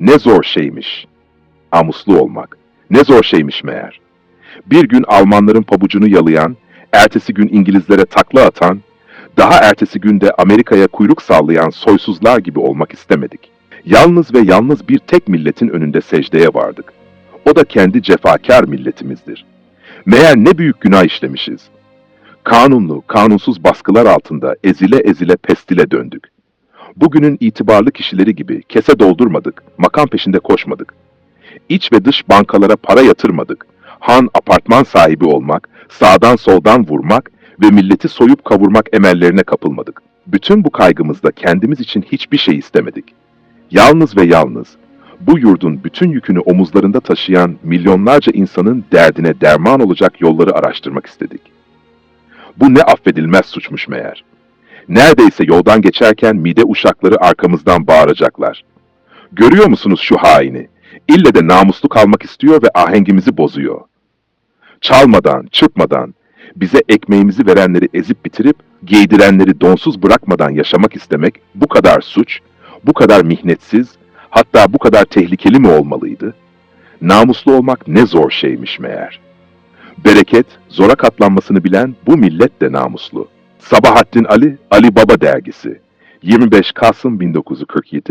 Ne zor şeymiş. Amuslu olmak. Ne zor şeymiş meğer. Bir gün Almanların pabucunu yalayan, ertesi gün İngilizlere takla atan, daha ertesi günde Amerika'ya kuyruk sallayan soysuzlar gibi olmak istemedik. Yalnız ve yalnız bir tek milletin önünde secdeye vardık. O da kendi cefakar milletimizdir. Meğer ne büyük günah işlemişiz. Kanunlu, kanunsuz baskılar altında ezile ezile pestile döndük. Bugünün itibarlı kişileri gibi kese doldurmadık, makam peşinde koşmadık. İç ve dış bankalara para yatırmadık. Han apartman sahibi olmak, sağdan soldan vurmak ve milleti soyup kavurmak emellerine kapılmadık. Bütün bu kaygımızda kendimiz için hiçbir şey istemedik. Yalnız ve yalnız bu yurdun bütün yükünü omuzlarında taşıyan milyonlarca insanın derdine derman olacak yolları araştırmak istedik. Bu ne affedilmez suçmuş meğer. Neredeyse yoldan geçerken mide uşakları arkamızdan bağıracaklar. Görüyor musunuz şu haini? İlle de namuslu kalmak istiyor ve ahengimizi bozuyor. Çalmadan, çırpmadan, bize ekmeğimizi verenleri ezip bitirip, giydirenleri donsuz bırakmadan yaşamak istemek bu kadar suç, bu kadar mihnetsiz, hatta bu kadar tehlikeli mi olmalıydı? Namuslu olmak ne zor şeymiş meğer. Bereket, zora katlanmasını bilen bu millet de namuslu. Sabahattin Ali, Ali Baba Dergisi. 25 Kasım 1947